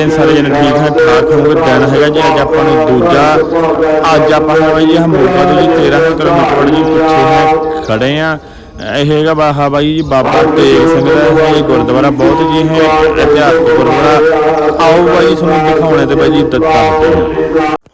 ਕਰਦੇ ਹਾਂ ਸਾਰੇ ਜਣੇ ਠੀਕ ਹੈ ਠਾਕ ਹੋਗੇ ਦਿਨ ਹੈਗਾ ਜੀ। ਅੱਜ ਆਪਾਂ ਨੂੰ ਦੂਜਾ, ਅੱਜ ਆਪਾਂ ਹੈ ਬਾਈ ਜੀ ਹਮੋਗਾ ਤੋਂ ਜੀ 13 ਕਿਲੋਮੀਟਰ ਜੀ ਪਿੱਛੇ ਹੈ ਖੜੇ ਆ ਇਹ ਹੈਗਾ ਬਾਹਾ ਬਾਈ ਜੀ, ਬਾਬਾ ਤੇਗ ਸਿੰਘ ਦਾ ਇਹ ਗੁਰਦੁਆਰਾ ਬਹੁਤ ਜੀ ਹੈ ਇਤਿਹਾਸਕ ਗੁਰਦੁਆਰਾ। ਆਓ ਬਾਈ ਤੁਹਾਨੂੰ ਦਿਖਾਉਣੇ ਤੇ ਬਾਈ ਜੀ ਦਿੱਤਾ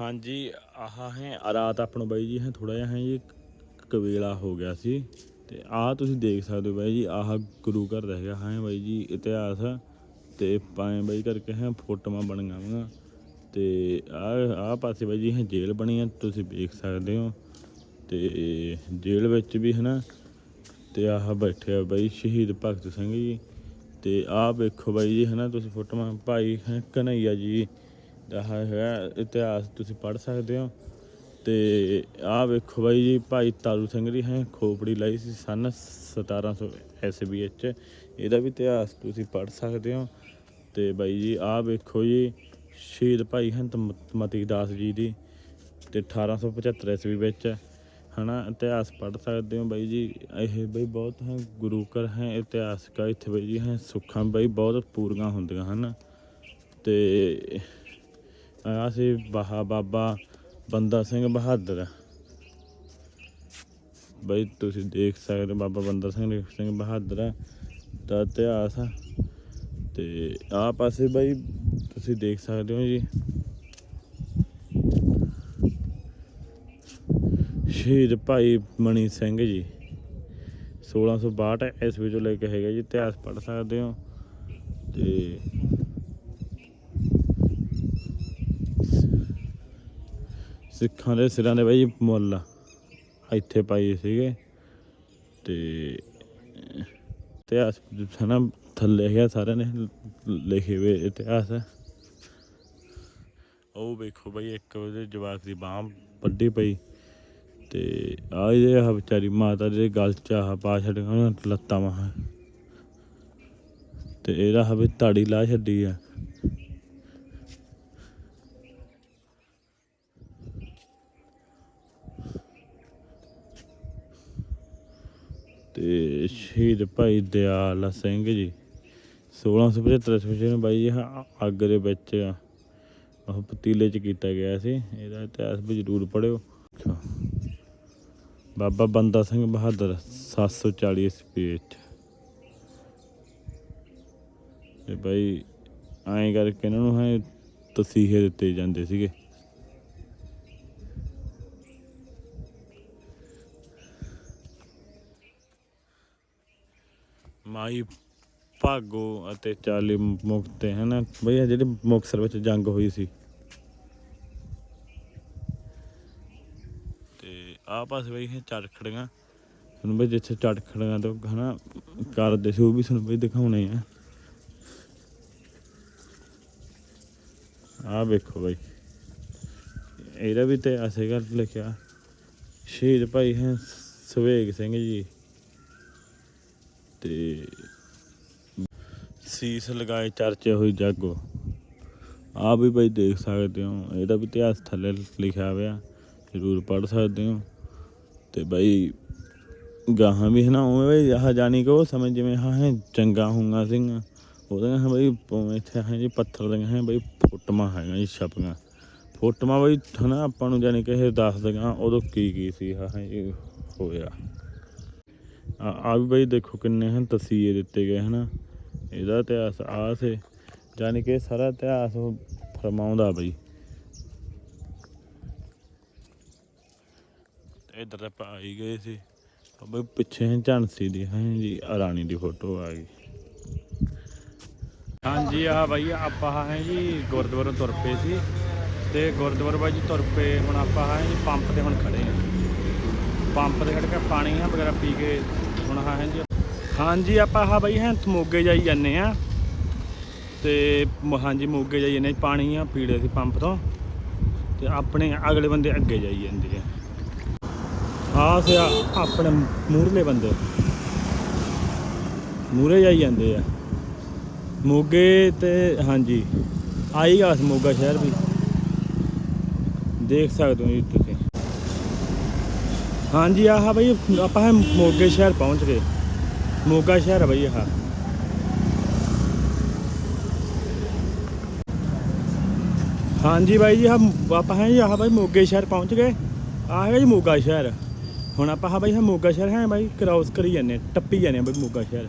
ਹਾਂਜੀ, ਆਹ ਹੈ ਰਾਤ ਆਪਾਂ ਨੂੰ ਬਾਈ ਜੀ ਹੈ ਥੋੜਾ ਜਿਹਾ ਹੈ ਜੀ, ਕਵੇਲਾ ਹੋ ਗਿਆ ਸੀ। ਤੇ ਆਹ ਤੁਸੀਂ ਦੇਖ ਸਕਦੇ ਹੋ ਬਾਈ ਜੀ, ਆਹ ਗੁਰੂ ਘਰ ਦਾ ਹੈਗਾ, ਹੈ ਬਾਈ ਜੀ, ਇਤਿਹਾਸ। ਤੇ ਪਾਏ ਬਾਈ ਕਰਕੇ ਹੈ ਫੋਟੋਆਂ ਬਣੀਆਂ ਹੋਈਆਂ ਤੇ ਆਹ ਆਹ ਪਾਸੇ ਬਾਈ ਜੀ ਹੈ ਜੇਲ੍ਹ ਬਣੀ ਆ, ਤੁਸੀਂ ਵੇਖ ਸਕਦੇ ਹੋ। ਤੇ ਜੇਲ੍ਹ ਵਿੱਚ ਵੀ ਹਨਾ, ਤੇ ਆਹ ਬੈਠੇ ਆ ਬਾਈ ਸ਼ਹੀਦ ਭਗਤ ਸਿੰਘ ਜੀ। ਤੇ ਆਹ ਵੇਖੋ ਬਾਈ ਜੀ ਹਨਾ, ਤੁਸੀਂ ਫੋਟੋਆਂ, ਭਾਈ ਹੈ ਕਨਈਆ ਜੀ। ਦਾ ਹੈ ਇਤਿਹਾਸ ਤੁਸੀਂ ਪੜ੍ਹ ਸਕਦੇ ਹੋ। ਤੇ ਆਹ ਵੇਖੋ ਬਾਈ ਜੀ, ਭਾਈ ਤਾਰੂ ਸਿੰਘ ਜੀ ਹੈ ਖੋਪੜੀ ਲਾਈ ਸੀ ਸਨ 1700 ਈਸਵੀ ਵਿੱਚ ਇਹਦਾ ਵੀ ਇਤਿਹਾਸ ਤੁਸੀਂ ਪੜ੍ਹ ਸਕਦੇ ਹੋ। ਤੇ ਬਾਈ ਜੀ, ਆਹ ਵੇਖੋ ਜੀ, ਸ਼ਹੀਦ ਭਾਈ ਹੰਤ ਮਤੀ ਦਾਸ ਜੀ ਦੀ ਤੇ 1875 ਈਸਵੀ ਵਿੱਚ, ਹਨਾ, ਇਤਿਹਾਸ ਪੜ੍ਹ ਸਕਦੇ ਹੋ ਬਾਈ ਜੀ। ਇਹ ਬਈ ਬਹੁਤ ਹੈ ਗੁਰੂ ਘਰ ਹੈ, ਇਤਿਹਾਸਕ ਇੱਥੇ ਬਾਈ ਜੀ, ਹੈ, ਸੁੱਖਾਂ ਬਾਈ ਬਹੁਤ ਪੂਰੀਆਂ ਹੁੰਦੀਆਂ, ਹਨ। ਤੇ ਆ ਸੀ ਬਹਾ ਬਾਬਾ ਬੰਦਾ ਸਿੰਘ ਬਹਾਦਰ। ਬਈ ਤੁਸੀਂ ਦੇਖ ਸਕਦੇ ਹੋ ਬਾਬਾ ਬੰਦਾ ਸਿੰਘ ਸਿੰਘ ਬਹਾਦਰ ਦਾ ਇਤਿਹਾਸ। ਤੇ ਆ ਪਾਸੇ ਬਾਈ ਤੁਸੀਂ ਦੇਖ ਸਕਦੇ ਹੋ ਜੀ। ਸ਼ਹੀਦ ਭਾਈ ਮਣੀ ਸਿੰਘ ਜੀ। 1662 ਈਸਵੀ ਤੋਂ ਲੈ ਕੇ ਹੈਗਾ ਜੀ, ਇਤਿਹਾਸ ਪੜ੍ਹ ਸਕਦੇ ਹੋ। ਤੇ ਸਿੱਖਾਂ ਦੇ ਸਿਰਾਂ ਦੇ ਬਾਈ ਮੁੱਲ ਇੱਥੇ ਪਾਈ ਸੀਗੇ। ਤੇ ਇਤਿਹਾਸ ਹਨਾ ਥੱਲੇ ਹੈਗਾ ਸਾਰਿਆਂ ਨੇ ਲਿਖੇ ਹੋਏ ਇਤਿਹਾਸ ਉਹ ਵੇਖੋ ਬਾਈ, ਇੱਕ ਉਹਦੇ ਜਵਾਕ ਦੀ ਬਾਹ ਵੱਡੀ ਪਈ ਤੇ ਆ ਇਹਦੇ ਆਹ ਵਿਚਾਰੀ ਮਾਤਾ ਦੇ ਗਲ ਚ ਆ ਪਾ ਛੱਡੀਆਂ, ਉਹਨਾਂ ਲੱਤਾਂ ਵਾਂ ਤੇ ਇਹਦਾ ਹਵੇ ਤਾੜੀ ਲਾ ਛੱਡੀ ਆ। ਤੇ ਸ਼ਹੀਦ ਭਾਈ ਦਿਆਲ ਸਿੰਘ ਜੀ 1675 ਈਸਵੀ ਨੂੰ ਬਾਈ ਜੀ ਅੱਗ ਦੇ ਵਿੱਚ ਉਹ ਪਤੀਲੇ ਚ ਕੀਤਾ ਗਿਆ ਸੀ। ਇਹਦਾ ਇਤਿਹਾਸ ਵੀ ਜ਼ਰੂਰ ਪੜਿਓ ਬਾਬਾ ਬੰਦਾ ਸਿੰਘ ਬਹਾਦਰ 740 ਈਸਵੀ ਵਿੱਚ। ਤੇ ਬਾਈ, ਐਂ ਕਰਕੇ ਇਹਨਾਂ ਨੂੰ ਹੈ ਤਸੀਹੇ ਦਿੱਤੇ ਜਾਂਦੇ ਸੀਗੇ। ਮਾਈ ਭਾਗੋ ਅਤੇ 40 ਮੁਕਤੇ ਹਨ ਬਈ ਇਹ ਜਿਹੜੀ ਮੁਕਤਸਰ ਵਿੱਚ ਜੰਗ ਹੋਈ ਸੀ। ਤੇ ਆਹ ਪਾਸੇ ਬਈ ਇਹ ਚਰਖੜੀਆਂ ਤੁਹਾਨੂੰ ਬਈ ਜਿੱਥੇ ਚਰਖੜੀਆਂ ਤੋਂ ਹਨਾ ਕਰਦੇ ਸੀ, ਉਹ ਵੀ ਤੁਹਾਨੂੰ ਬਈ ਦਿਖਾਉਣੇ ਆ। ਆਹ ਵੇਖੋ ਬਈ। ਇਹਦਾ ਵੀ ਤੇ ਆਸੇਗਾ ਲਿਖਿਆ, ਸ਼ਹੀਦ ਭਾਈ ਹੈ, ਸੁਵੇਗ ਸਿੰਘ ਜੀ। ਤੇ ਸੀਸ ਲਗਾਏ ਚਰਚੇ ਹੋਈ ਜਾਗੋ। ਆ ਵੀ ਬਈ ਦੇਖ ਸਕਦੇ ਹੋ, ਇਹਦਾ ਵੀ ਇਤਿਹਾਸ ਥੱਲੇ ਲਿਖਿਆ ਹੋਇਆ, ਜ਼ਰੂਰ ਪੜ੍ਹ ਸਕਦੇ ਹੋ। ਤੇ ਬਈ ਗਾਹਾਂ ਵੀ ਹੈ ਨਾ, ਉਵੇਂ ਬਈ ਆਹ ਜਾਣੀ ਕਿ ਉਹ ਸਮਝ ਜਿਵੇਂ ਹਾਂ ਹੈ, ਚੰਗਾ ਹੁੰਗਾ ਸਿੰਘ। ਉਹਦੇ ਹੈ ਬਈ ਉਵੇਂ ਇੱਥੇ ਹੈ ਜੀ ਪੱਥਰ ਦੇ ਹੈ ਬਈ ਫੋਟੋਆਂ ਹੈਗੀਆਂ ਜੀ ਛਪੀਆਂ। ਫੋਟੋਆਂ ਬਈ ਹਨਾ ਆਪਾਂ ਨੂੰ ਜਾਣੀ ਕਿ ਇਹ ਦੱਸ ਦੇਗਾ ਉਦੋਂ ਕੀ ਕੀ ਸੀ ਹਾਂ ਇਹ ਹੋਇਆ। ਆ ਵੀ ਬਈ ਦੇਖੋ ਕਿੰਨੇ ਹਨ ਤਸੀਹੇ ਦਿੱਤੇ ਗਏ ਹਨ। ਇਹਦਾ ਇਤਿਹਾਸ ਆ ਸੇ ਜਾਣੀ ਕਿ ਸਾਰਾ ਇਤਿਹਾਸ ਉਹ ਫਰਮਾਉਂਦਾ ਬਈ। ਇਧਰ ਤਾਂ ਪਾਈ ਗਏ ਸੀ। ਆ ਪਿੱਛੇ ਝਾਂਸੀ ਦੀ ਹੈ ਜੀ ਰਾਣੀ ਦੀ ਫੋਟੋ ਆ ਗਈ। ਹਾਂਜੀ ਆ ਬਾਈ ਆਪਾਂ ਹਾਂ ਜੀ ਗੁਰਦੁਆਰਾ ਤੁਰ ਪਏ ਸੀ। ਤੇ ਗੁਰਦੁਆਰਾ ਬਾਈ ਜੀ ਤੁਰ ਪਏ, ਹੁਣ ਆਪਾਂ ਹਾਂ ਜੀ ਪੰਪ ਤੇ ਹੁਣ ਖੜੇ ਆ। ਪੰਪ ਤੇ ਖੜ ਕੇ ਪਾਣੀ ਆ ਵਗੈਰਾ ਪੀ ਕੇ ਹੁਣ ਹਾਂ ਜੀ ਹਾਂਜੀ, ਆਪਾਂ ਹਾਂ ਬਾਈ ਹੈ ਮੋਗੇ ਜਾਈ ਜਾਂਦੇ ਆ ਤੇ ਹਾਂਜੀ, ਮੋਗੇ ਜਾਈ ਜਾਂਦੇ ਪਾਣੀ ਆ ਪੀੜੇ ਸੀ ਪੰਪ ਤੋਂ। ਤੇ ਆਪਣੇ ਅਗਲੇ ਬੰਦੇ ਅੱਗੇ ਜਾਈ ਜਾਂਦੇ ਆ। ਆਹ ਸੇ ਆਪਣੇ ਮੂਰਲੇ ਬੰਦੇ। ਮੂਰੇ ਜਾਈ ਜਾਂਦੇ ਆ। ਮੋਗੇ ਤੇ, ਹਾਂਜੀ ਆਈਗਾ ਮੋਗਾ ਸ਼ਹਿਰ ਵੀ। ਦੇਖ ਸਕਦੇ ਹੋ ਜੀ ਤੁਸੀਂ। ਹਾਂਜੀ, ਆਹ ਬਈ, ਆਪਾਂ ਮੋਗੇ ਸ਼ਹਿਰ ਪਹੁੰਚ ਗਏ। ਮੋਗਾ ਸ਼ਹਿਰ ਹੈ ਬਈ ਆਹ। ਹਾਂਜੀ ਬਾਈ ਜੀ ਆਹ ਆਪਾਂ ਹੈ ਜੀ ਆਹ ਬਾਈ ਮੋਗੇ ਸ਼ਹਿਰ ਪਹੁੰਚ ਗਏ। ਆਹ ਹੈਗਾ ਜੀ ਮੋਗਾ ਸ਼ਹਿਰ। ਹੁਣ ਆਪਾਂ ਹਾਂ ਬਾਈ ਹਾਂ ਮੋਗਾ ਸ਼ਹਿਰ ਹੈ ਬਾਈ ਕ੍ਰਾਸ ਕਰੀ ਜਾਂਦੇ ਹਾਂ, ਟੱਪੀ ਜਾਂਦੇ ਹਾਂ ਬਾਈ ਮੋਗਾ ਸ਼ਹਿਰ।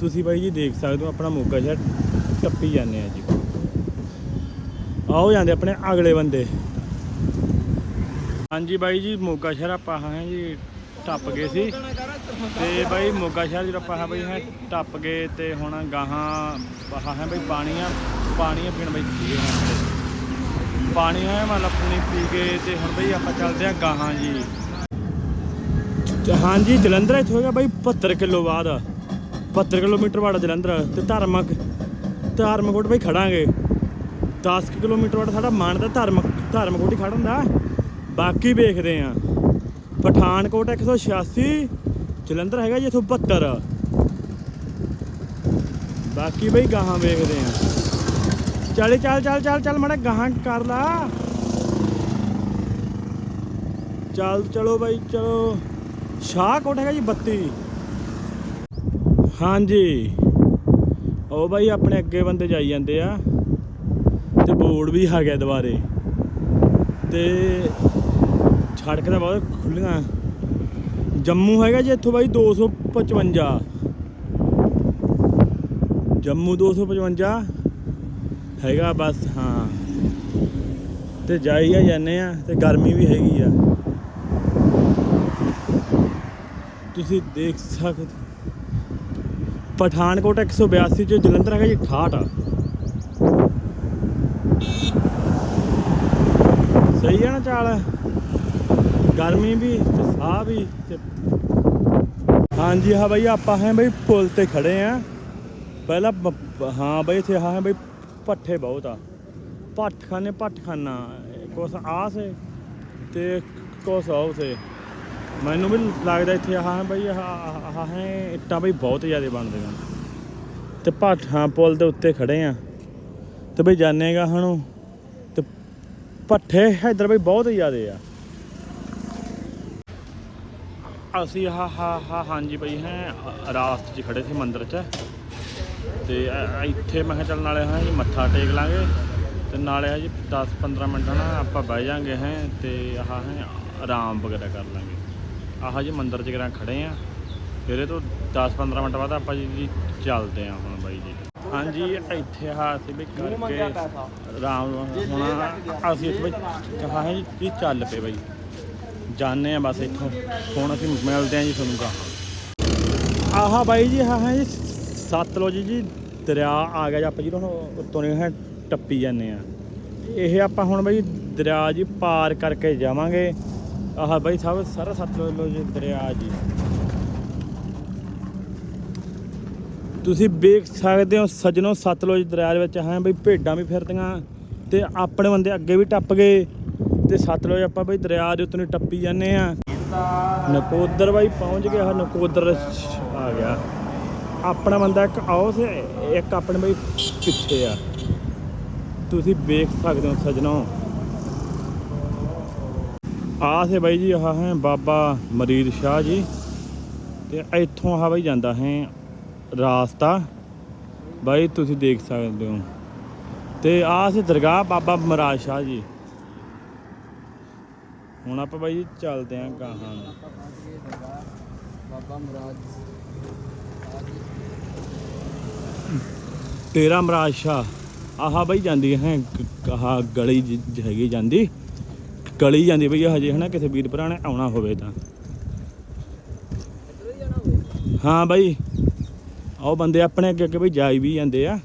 ਤੁਸੀਂ ਬਾਈ ਜੀ ਦੇਖ ਸਕਦੇ ਹੋ ਆਪਣਾ ਮੋਗਾ ਸ਼ਹਿਰ ਟੱਪੀ ਜਾਂਦੇ ਆ ਜੀ। ਆਓ ਜਾਂਦੇ ਆਪਣੇ ਅਗਲੇ ਬੰਦੇ। ਹਾਂਜੀ ਬਾਈ ਜੀ ਮੋਗਾ ਸ਼ਹਿਰ ਆਪਾਂ ਹਾਂ ਜੀ ਟੱਪ ਗਏ ਸੀ। ਤੇ ਬਾਈ ਮੋਗਾ ਸ਼ਹਿਰ ਜਿਹੜਾ ਆਪਾਂ ਹਾਂ ਬਾਈ ਹੈ, ਟੱਪ ਗਏ ਤੇ ਹੁਣ ਗਾਹਾਂ ਆਹ ਹੈ ਬਾਈ ਪਾਣੀ ਆ ਪਾਣੀ ਆ ਪੀਣ ਬਾਈ ਪੀਏ ਹਾਂ ਪਾਣੀ ਹੈ ਮਤਲਬ ਪੂਣੀ ਪੀ ਕੇ ਤੇ ਹੁਣ ਬਈ ਆਪਾਂ ਚੱਲਦੇ ਆ ਗਾਹਾਂ ਜੀ। ਤੇ ਹਾਂਜੀ, ਜਲੰਧਰ ਇੱਥੇ ਹੋਗਾ ਬਈ 72 ਕਿਲੋ ਬਾਅਦ। 72 ਕਿਲੋਮੀਟਰ ਵਾੜਾ ਜਲੰਧਰ ਤੇ ਧਾਰਮਿਕ ਧਾਰਮਕੋਟ ਬਈ ਖੜਾਂਗੇ। 10 ਕਿਲੋਮੀਟਰ ਵਾੜਾ ਸਾਡਾ ਮਾਨ ਦਾ ਧਾਰਮਿਕ ਧਾਰਮਕੋਟ ਹੀ ਖੜ ਹੁੰਦਾ। ਬਾਕੀ ਵੇਖਦੇ ਆ ਪਠਾਨਕੋਟ 186 ਜਲੰਧਰ ਹੈਗਾ ਜੀ ਇੱਥੋਂ 72 ਬਾਕੀ ਬਈ ਗਾਹਾਂ ਵੇਖਦੇ ਆ। ਚੱਲ ਚੱਲ ਚੱਲ ਚੱਲ ਚੱਲ ਮੜਾ ਗਾਹਾਂ ਕਰ ਲਾ। ਚੱਲ, ਚਲੋ ਬਾਈ, ਚਲੋ। ਸ਼ਾਹਕੋਟ ਹੈਗਾ ਜੀ 32 ਹਾਂਜੀ। ਉਹ ਬਾਈ ਆਪਣੇ ਅੱਗੇ ਬੰਦੇ ਜਾਈ ਜਾਂਦੇ ਆ। ਤੇ ਬੋਰਡ ਵੀ ਆ ਗਿਆ ਦੁਬਾਰੇ। ਤੇ ਸੜਕ ਤਾਂ ਬਹੁਤ ਖੁੱਲੀਆਂ ਜੰਮੂ ਹੈਗਾ ਜੀ ਇੱਥੋਂ ਬਾਈ 255 ਜੰਮੂ 255 ਹੈਗਾ ਬਸ, ਹਾਂ। ਤੇ ਜਾਈ ਆ ਜਾਂਦੇ ਆ, ਤੇ ਗਰਮੀ ਵੀ ਹੈਗੀ ਆ। ਤੁਸੀਂ ਦੇਖ ਸਕਦੇ ਪਠਾਨਕੋਟ 182 ਚ ਜਲੰਧਰ ਹੈਗਾ ਜੀ 68 ਸਹੀ ਹੈ ਨਾ ਚਾਲ? ਗਰਮੀ ਵੀ ਤੇ ਸਾਹ ਵੀ ਤੇ ਹਾਂਜੀ, ਹਾਂ ਬਈ, ਆਪਾਂ ਹੈ ਬਈ ਪੁਲ ਤੇ ਖੜੇ ਆ। ਪਹਿਲਾਂ ਬ- ਹਾਂ ਬਈ, ਇੱਥੇ ਹਾਂ ਬਈ ਪੱਠੇ ਬਹੁਤ ਆ। ਪੱਠ ਖਾਨੇ ਪੱਠ ਖਾਨਾ ਕੁਛ ਆਹ ਸੇ ਤੇ ਕੁਛ ਉਹ ਸੇ। ਮੈਨੂੰ ਵੀ ਲੱਗਦਾ ਇੱਥੇ ਆਹ ਬਈ, ਆਹ ਹੈ, ਇੱਟਾਂ ਬਈ ਬਹੁਤ ਜ਼ਿਆਦਾ ਬਣਦੀਆਂ ਤੇ ਪੱਠ, ਹਾਂ, ਪੁਲ ਦੇ ਉੱਤੇ ਖੜੇ ਆ। ਤੇ ਬਈ ਜਾਣੇਗਾ ਹਣੂ ਤੇ ਪੱਠੇ ਇੱਧਰ ਬਈ ਬਹੁਤ ਜ਼ਿਆਦੇ ਆ। ਅਸੀਂ ਹਾਂ ਹਾਂ ਹਾਂ ਹਾਂਜੀ ਬਈ ਹੈ ਰਾਸਤੇ 'ਚ ਖੜੇ ਸੀ ਮੰਦਿਰ 'ਚ। ਤੇ ਇੱਥੇ ਮੈਂ ਕਿਹਾ ਚੱਲ ਨਾਲੇ ਹਾਂ ਜੀ ਮੱਥਾ ਟੇਕ ਲਾਂਗੇ। ਤੇ ਨਾਲੇ ਹੈ ਜੀ 10 15 ਮਿੰਟ ਨਾ ਆਪਾਂ ਬਹਿ ਜਾਾਂਗੇ ਹੈ ਤੇ ਆਹ ਹੈ ਆਰਾਮ ਵਗੈਰਾ ਕਰ ਲਾਂਗੇ। ਆਹ ਜੀ ਮੰਦਿਰ 'ਚ ਕਿਰਾਂ ਖੜੇ ਆ। ਫਿਰ ਇਹ ਤੋਂ 10 15 ਮਿੰਟ ਬਾਅਦ ਆਪਾਂ ਜੀ ਚੱਲਦੇ ਆ ਹੁਣ ਬਾਈ ਜੀ। ਹਾਂਜੀ ਇੱਥੇ ਆਹ ਅਸੀਂ ਵੀ ਕਰਕੇ ਆਰਾਮ ਹੁਣ। ਅਸੀਂ ਇੱਥੇ ਬਈ ਕਹਾ ਹੈ ਜੀ ਕੀ ਚੱਲ ਪਏ ਬਾਈ? ਜਾਣੇ ਆ ਬਸ ਇੱਥੋਂ। ਹੁਣ ਅਸੀਂ ਮਿਲਦੇ ਆ ਜੀ ਤੁਹਾਨੂੰ ਕਹਾਂ ਆਹਾ ਬਾਈ ਜੀ, ਆਹ ਹੈ ਜੀ ਸਤਲੁਜ ਜੀ ਦਰਿਆ ਆ ਗਿਆ ਜੀ, ਆਪਾਂ ਜਦੋਂ ਹੁਣ ਉੱਤੋਂ ਨੇ ਹੈ ਟੱਪੀ ਜਾਂਦੇ ਆ ਇਹ ਆਪਾਂ ਹੁਣ ਬਾਈ ਦਰਿਆ ਜੀ ਪਾਰ ਕਰਕੇ ਜਾਵਾਂਗੇ। ਆਹ ਬਾਈ ਸਭ ਸਾਰਾ ਸਤਲੁਜ ਦਰਿਆ ਜੀ। ਤੁਸੀਂ ਵੇਖ ਸਕਦੇ ਹੋ, ਸਜਣੋ ਸਤਲੁਜ ਦਰਿਆ ਦੇ ਵਿੱਚ। ਹੈ ਬਈ ਭੇਡਾਂ ਵੀ ਫਿਰਦੀਆਂ ਤੇ ਆਪਣੇ ਬੰਦੇ ਅੱਗੇ ਵੀ ਟੱਪ ਗਏ। ਤੇ ਸਤਲੁਜ ਆਪਾਂ ਬਈ ਦਰਿਆ ਦੇ ਉੱਤੋਂ ਟੱਪੀ ਜਾਂਦੇ ਆ। ਨਕੋਦਰ ਬਾਈ ਪਹੁੰਚ ਗਿਆ, ਨਕੋਦਰ ਆ ਗਿਆ। ਆਪਣਾ ਬੰਦਾ ਇੱਕ ਆਓ ਸੇ ਇੱਕ ਆਪਣੇ ਬਈ ਪਿੱਛੇ ਆ। ਤੁਸੀਂ ਵੇਖ ਸਕਦੇ ਹੋ ਸਜਣੋ। ਆ ਸੇ ਬਾਈ ਜੀ, ਆਹ ਹੈ ਬਾਬਾ ਮਰੀਦ ਸ਼ਾਹ ਜੀ। ਤੇ ਇੱਥੋਂ ਆਹ ਬਾਈ ਜਾਂਦਾ ਹੈ ਰਾਸਤਾ। ਬਾਈ, ਤੁਸੀਂ ਦੇਖ ਸਕਦੇ ਹੋ। ਤੇ ਆ ਸੇ ਦਰਗਾਹ ਬਾਬਾ ਮਹਾਰਾਜ ਸ਼ਾਹ ਜੀ। ਹੁਣ ਆਪਾਂ ਬਾਈ ਜੀ ਚੱਲਦੇ ਆਂ ਗਾਹਾਂ ਨੂੰ। ਬਾਬਾ ਤੇਰਾ ਮਹਾਰਾਜ ਸ਼ਾਹ। ਆਹਾ ਬਾਈ ਜਾਂਦੀ ਹੈ ਆਹ ਗਲੀ ਹੈਗੀ ਜਾਂਦੀ। ਗਲੀ ਜਾਂਦੀ ਬਈ ਹਜੇ ਹਨਾ ਕਿਸੇ ਵੀਰ ਭਰਾ ਨੇ ਆਉਣਾ ਹੋਵੇ ਤਾਂ। ਹਾਂ ਬਾਈ। ਆਓ ਬੰਦੇ ਆਪਣੇ ਅੱਗੇ ਅੱਗੇ ਬਈ ਜਾਈ ਵੀ ਜਾਂਦੇ ਆ।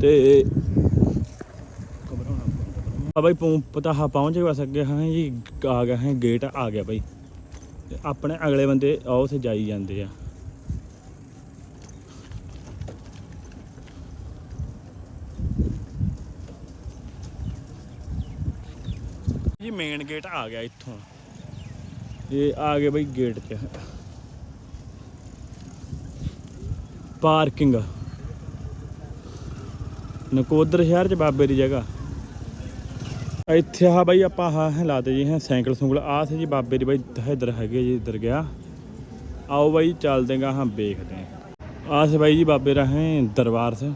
ਤੇ ਆ ਬਾਈ ਪਹੁੰ- ਪਤਾ ਹਾਂ ਪਹੁੰਚ ਗਏ ਬਸ ਹਾਂ ਜੀ, ਆ ਗਿਆ, ਹੈ ਗੇਟ ਆ ਗਿਆ ਬਾਈ। ਆਪਣੇ ਅਗਲੇ ਬੰਦੇ ਆ ਉੱਥੇ ਜਾਈ ਜਾਂਦੇ ਆ। ਜੀ ਮੇਨ ਗੇਟ ਆ ਗਿਆ ਇੱਥੋਂ। ਇਹ ਆ ਗਏ ਬਈ ਗੇਟ 'ਚ ਪਾਰਕਿੰਗ ਨਕੋਦਰ ਸ਼ਹਿਰ 'ਚ ਬਾਬੇ ਦੀ ਜਗ੍ਹਾ। ਇੱਥੇ ਆ ਬਾਈ ਆਪਾਂ ਹਾਂ ਲਾਤੇ ਜੀ, ਹੈ, ਸਾਈਕਲ ਸੁੰਗਲ ਆਹ ਸੀ ਜੀ ਬਾਬੇ ਦੀ ਬਾਈ ਇੱਧਰ ਹੈਗੇ ਜੀ, ਇੱਧਰ ਗਿਆ। ਆਓ ਬਾਈ, ਚੱਲਦੇ ਗਾ ਹਾਂ ਵੇਖਦੇ ਆ। ਆ ਬਾਈ ਜੀ ਬਾਬੇ ਰਹੇ ਦਰਬਾਰ ਸੇ।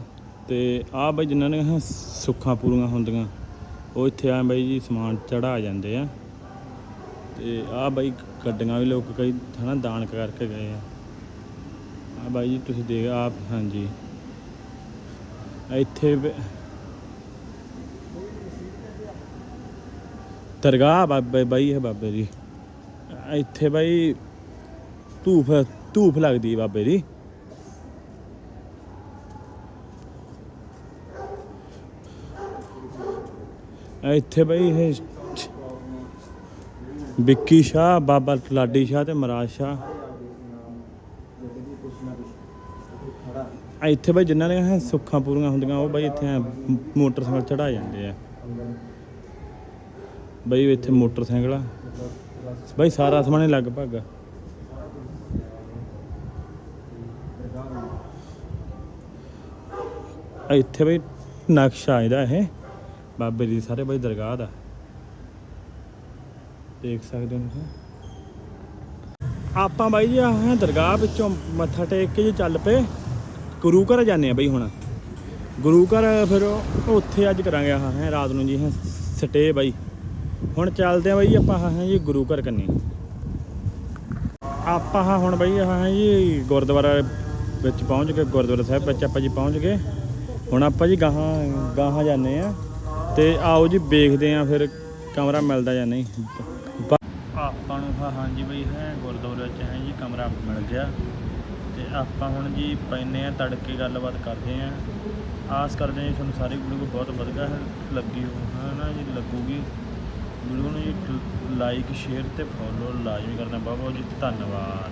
ਤੇ ਆਹ ਬਾਈ ਜਿਨ੍ਹਾਂ ਨੇ, ਹਾਂ, ਸੁੱਖਾਂ ਪੂਰੀਆਂ ਹੁੰਦੀਆਂ, ਉਹ ਇੱਥੇ ਆ ਬਾਈ ਜੀ, ਸਮਾਨ ਚੜਾ ਜਾਂਦੇ ਆ। ਤੇ ਆਹ ਬਾਈ ਗੱਡੀਆਂ ਵੀ ਲੋਕ ਕਈ ਹਨਾ, ਦਾਨ ਕਰਕੇ ਗਏ ਆ। ਆ ਬਾਈ ਜੀ, ਤੁਸੀਂ ਦੇਖ ਆਪ ਹਾਂਜੀ। ਇੱਥੇ ਦਰਗਾਹ ਬਾਬੇ ਬਾਈ ਹੈ ਬਾਬੇ ਦੀ। ਇੱਥੇ ਬਾਈ ਧੂਫ ਧੂਫ ਲੱਗਦੀ ਬਾਬੇ ਦੀ। ਇੱਥੇ ਬਈ ਇਹ ਵਿੱਕੀ ਸ਼ਾਹ, ਬਾਬਾ ਲਾਡੀ ਸ਼ਾਹ ਤੇ ਮਰਾਜ ਸ਼ਾਹ। ਇੱਥੇ ਬਾਈ ਜਿਨ੍ਹਾਂ ਨੇ ਸੁੱਖਾਂ ਪੂਰੀਆਂ ਹੁੰਦੀਆਂ, ਉਹ ਬਾਈ ਇੱਥੇ ਮੋਟਰਸਾਈਕਲ ਚੜਾ ਜਾਂਦੇ ਆ। ਬਾਈ ਇੱਥੇ ਮੋਟਰਸਾਈਕਲ ਆ। ਬਾਈ ਸਾਰਾ ਸਮਾਨ ਹੀ ਲਗਭਗ ਆ। ਇੱਥੇ ਬਈ ਨਕਸ਼ਾ ਇਹਦਾ ਇਹ। ਬਾਬੇ ਦੀ ਸਾਰੇ ਬਾਈ ਦਰਗਾਹ ਦਾ। ਦੇਖ ਸਕਦੇ ਹੋ ਤੁਸੀਂ। ਆਪਾਂ ਬਾਈ ਜੀ ਆਹ ਦਰਗਾਹ ਵਿੱਚੋਂ ਮੱਥਾ ਟੇਕ ਕੇ ਜੇ ਚੱਲ ਪਏ। ਗੁਰੂ ਘਰ ਜਾਂਦੇ ਆ ਬਾਈ ਹੁਣ। ਗੁਰੂ ਘਰ ਫਿਰ ਉੱਥੇ ਅੱਜ ਕਰਾਂਗੇ ਆਹ ਰਾਤ ਨੂੰ ਜੀ ਹੈ ਸਟੇ ਬਾਈ। ਹੁਣ ਚੱਲਦੇ ਆ ਬਾਈ ਆਪਾਂ ਹਾਂ ਜੀ ਗੁਰੂ ਘਰ ਕੰਨੀ। ਆਪਾਂ ਹਾਂ ਹੁਣ ਬਾਈ ਹਾਂ ਜੀ ਗੁਰਦੁਆਰਾ ਵਿੱਚ ਪਹੁੰਚ ਗਏ, ਗੁਰਦੁਆਰਾ ਸਾਹਿਬ ਵਿੱਚ ਆਪਾਂ ਜੀ ਪਹੁੰਚ ਗਏ। ਹੁਣ ਆਪਾਂ ਜੀ ਗਾਹਾਂ ਗਾਹਾਂ ਜਾਂਦੇ ਆ ਤੇ ਆਓ ਜੀ ਵੇਖਦੇ ਆ ਫਿਰ ਕਮਰਾ ਮਿਲਦਾ ਜਾਂ ਨਹੀਂ। ਆਪਾਂ ਨੂੰ ਹਾਂ ਹਾਂਜੀ ਬਈ ਹੈ ਗੁਰਦੁਆਰੇ ਵਿੱਚ ਹੈ ਜੀ ਕਮਰਾ ਮਿਲ ਗਿਆ। ਤੇ ਆਪਾਂ ਹੁਣ ਜੀ ਪੈਨੇ ਆ ਤੜਕੇ ਗੱਲਬਾਤ ਕਰਦੇ ਆ ਆਸ ਕਰਦੇ ਹਾਂ ਜੀ ਤੁਹਾਨੂੰ ਸਾਰੀ ਵੀਡੀਓ ਬਹੁਤ ਵਧੀਆ ਲੱਗੀ ਹੋ ਹੈ ਨਾ ਜੀ ਲੱਗੂਗੀ। ਵੀਡੀਓ ਨੂੰ ਜੀ ਲਾਈਕ ਸ਼ੇਅਰ ਤੇ ਫੋਲੋ ਲਾਜ਼ਮੀ ਕਰਨਾ ਬਹੁਤ ਬਹੁਤ ਜੀ ਧੰਨਵਾਦ।